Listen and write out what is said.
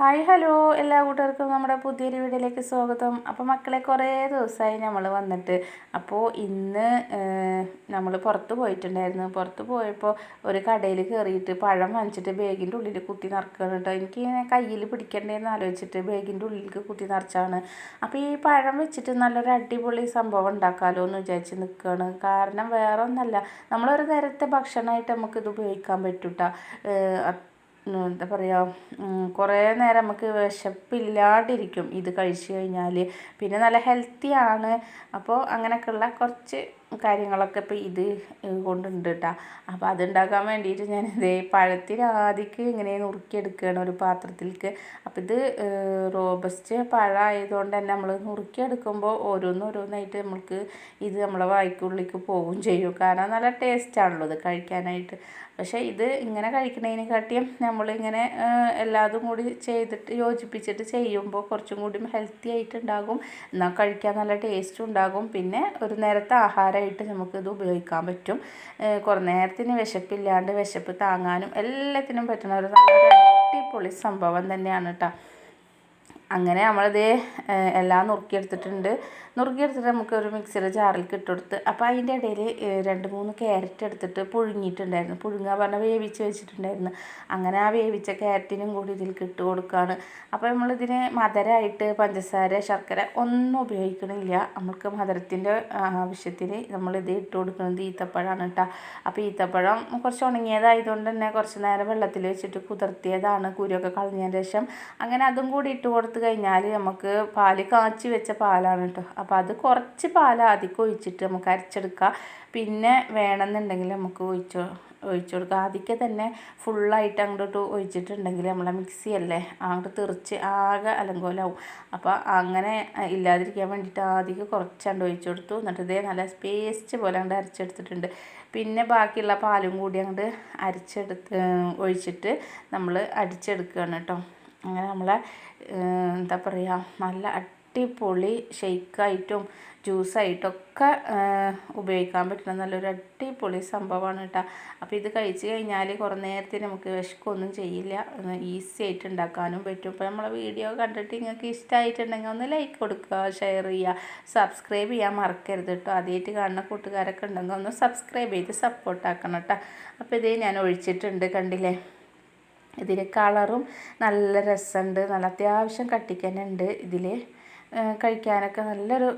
Hi hello. എല്ലാ കൂട്ടുകാർക്കും നമ്മുടെ പുതിയൊരു വീഡിയോയിലേക്ക് സ്വാഗതം. അപ്പോൾ മക്കളെ കുറേ ദിവസമായി നമ്മൾ വന്നിട്ട്. അപ്പോൾ ഇന്ന് നമ്മൾ പുറത്ത് പോയിട്ടുണ്ടായിരുന്നു. പുറത്ത് പോയപ്പോൾ ഒരു കടയിൽ കയറിയിട്ട് പഴം വാങ്ങിച്ചിട്ട് ബാഗിന്റെ ഉള്ളിൽ കുത്തി നിറക്കുകയാണ് കേട്ടോ. എനിക്ക് കയ്യിൽ പിടിക്കണ്ടേന്ന് ആലോചിച്ചിട്ട് ബാഗിന്റെ ഉള്ളിലേക്ക് കുത്തി നിറച്ചാണ് അപ്പോൾ ഈ പഴം വെച്ചിട്ട് നല്ലൊരു അടിപൊളി സംഭവം ഉണ്ടാക്കാമല്ലോ എന്ന് വിചാരിച്ച് നിൽക്കുകയാണ്. കാരണം വേറെ ഒന്നല്ല നമ്മളൊരു നേരത്തെ ഭക്ഷണമായിട്ട് നമുക്കിത് ഉപയോഗിക്കാൻ പറ്റൂട്ടോ. എന്താ പറയുക കുറേ നേരം നമുക്ക് വിശപ്പില്ലാണ്ടിരിക്കും. ഇത് കഴിച്ച് കഴിഞ്ഞാൽ പിന്നെ നല്ല ഹെൽത്തിയാണ് അപ്പോൾ അങ്ങനെയൊക്കെയുള്ള കുറച്ച് കാര്യങ്ങളൊക്കെ ഇപ്പോൾ ഇത് കൊണ്ടുണ്ട് കേട്ടോ അപ്പോൾ അതുണ്ടാക്കാൻ വേണ്ടിയിട്ട് ഞാൻ ഇതേ പഴത്തിന് ആദ്യക്ക് ഇങ്ങനെ നുറുക്കിയെടുക്കുകയാണ് ഒരു പാത്രത്തിലേക്ക് അപ്പോൾ ഇത് റോബസ്റ്റ് പഴമായതുകൊണ്ട് തന്നെ നമ്മൾ നുറുക്കിയെടുക്കുമ്പോൾ ഓരോന്നോരോന്നായിട്ട് നമ്മൾക്ക് ഇത് നമ്മളെ വായ്ക്കുള്ളിലേക്ക് പോകും ചെയ്യും. കാരണം നല്ല ടേസ്റ്റാണല്ലോ ഇത് കഴിക്കാനായിട്ട്. പക്ഷേ ഇത് ഇങ്ങനെ കഴിക്കുന്നതിനെക്കാട്ടിയും നമ്മളിങ്ങനെ എല്ലാതും കൂടി ചെയ്തിട്ട് യോജിപ്പിച്ചിട്ട് ചെയ്യുമ്പോൾ കുറച്ചും കൂടി ഹെൽത്തി ആയിട്ടുണ്ടാകും. എന്നാൽ കഴിക്കാൻ നല്ല ടേസ്റ്റും ഉണ്ടാകും. പിന്നെ ഒരു നേരത്തെ ആഹാരമായിട്ട് നമുക്കിത് ഉപയോഗിക്കാൻ പറ്റും. കുറേ നേരത്തിന് വിശപ്പില്ലാണ്ട് വിശപ്പ് താങ്ങാനും എല്ലാത്തിനും പറ്റുന്ന ഒരു നല്ലൊരു അടിപൊളി സംഭവം തന്നെയാണ് കേട്ടോ അങ്ങനെ നമ്മളിത് എല്ലാം നുറുക്കിയെടുത്തിട്ടുണ്ട്. നുറുക്കിയെടുത്തിട്ട് നമുക്ക് ഒരു മിക്സിയുടെ ജാറിലേക്ക് ഇട്ട് കൊടുത്ത് അപ്പോൾ അതിന്റെ ഇടയിൽ രണ്ട് മൂന്ന് ക്യാരറ്റ് എടുത്തിട്ട് പുഴുങ്ങിയിട്ടുണ്ടായിരുന്നു. പുഴുങ്ങുക പറഞ്ഞാൽ വേവിച്ച് വെച്ചിട്ടുണ്ടായിരുന്നു. അങ്ങനെ ആ വേവിച്ച ക്യാരറ്റിനും കൂടി ഇതിലേക്ക് ഇട്ട് കൊടുക്കുകയാണ് അപ്പോൾ നമ്മളിതിന് മധുരമായിട്ട് പഞ്ചസാര ശർക്കര ഒന്നും ഉപയോഗിക്കണില്ല. നമുക്ക് മധുരത്തിന്റെ ആവശ്യത്തിന് നമ്മളിത് ഇട്ട് കൊടുക്കുന്നത് ഈത്തപ്പഴമാണ് കേട്ടോ അപ്പോൾ ഈത്തപ്പഴം കുറച്ച് ഉണങ്ങിയതായതുകൊണ്ട് തന്നെ കുറച്ച് നേരം വെള്ളത്തിൽ വെച്ചിട്ട് കുതിർത്തിയതാണ്. കുരുവൊക്കെ കളഞ്ഞതിന് ശേഷം അങ്ങനെ അതും കൂടി ഇട്ട് കൊടുത്ത് കഴിഞ്ഞാൽ നമുക്ക് പാൽ കാച്ചി വെച്ച പാലാണ് കേട്ടോ അപ്പോൾ അത് കുറച്ച് പാൽ ആദ്യം ഒഴിച്ചിട്ട് നമുക്ക് അരച്ചെടുക്കാം. പിന്നെ വേണമെന്നുണ്ടെങ്കിൽ നമുക്ക് ഒഴിച്ചോ ഒഴിച്ചു കൊടുക്കുക ആദ്യമൊക്കെ തന്നെ ഫുള്ളായിട്ട് അങ്ങോട്ട് ഒഴിച്ചിട്ടുണ്ടെങ്കിൽ നമ്മളെ മിക്സി അല്ലേ അങ്ങോട്ട് തെറിച്ച് ആകെ അലങ്കോലാവും. അപ്പോൾ അങ്ങനെ ഇല്ലാതിരിക്കാൻ വേണ്ടിയിട്ട് ആദ്യം കുറച്ചാണ്ട് ഒഴിച്ചു കൊടുത്തു. എന്നിട്ട് ഇതേ നല്ല സ്പേസ്റ്റ് പോലെ അങ്ങോട്ട് അരച്ചെടുത്തിട്ടുണ്ട്. പിന്നെ ബാക്കിയുള്ള പാലും കൂടി അങ്ങോട്ട് അരച്ചെടുത്ത് ഒഴിച്ചിട്ട് നമ്മൾ അടിച്ചെടുക്കുകയാണ് കേട്ടോ അങ്ങനെ നമ്മളെ എന്താ പറയുക നല്ല അടിപൊളി ഷെയ്ക്കായിട്ടും ജ്യൂസായിട്ടൊക്കെ ഉപയോഗിക്കാൻ പറ്റുന്ന നല്ലൊരു അടിപൊളി സംഭവമാണ് കേട്ടോ. അപ്പോൾ ഇത് കഴിച്ച് കഴിഞ്ഞാൽ കുറേ നേരത്തിന് നമുക്ക് വിശക്കൊന്നും ചെയ്യില്ല. ഈസി ആയിട്ട് ഉണ്ടാക്കാനും പറ്റും. ഇപ്പോൾ നമ്മളെ വീഡിയോ കണ്ടിട്ട് നിങ്ങൾക്ക് ഇഷ്ടമായിട്ടുണ്ടെങ്കിൽ ഒന്ന് ലൈക്ക് കൊടുക്കുക ഷെയർ ചെയ്യുക. സബ്സ്ക്രൈബ് ചെയ്യാൻ മറക്കരുത് കേട്ടോ. ആദ്യമായിട്ട് കാണുന്ന കൂട്ടുകാരൊക്കെ ഉണ്ടെങ്കിൽ ഒന്ന് സബ്സ്ക്രൈബ് ചെയ്ത് സപ്പോർട്ടാക്കണം കേട്ടോ. അപ്പോൾ ഇതേ ഞാൻ ഒഴിച്ചിട്ടുണ്ട് കണ്ടില്ലേ? ഇതിൽ കളറും നല്ല രസമുണ്ട് നല്ല അത്യാവശ്യം കട്ടിക്കന്നെ ഉണ്ട് ഇതിൽ കഴിക്കാനൊക്കെ നല്ലൊരു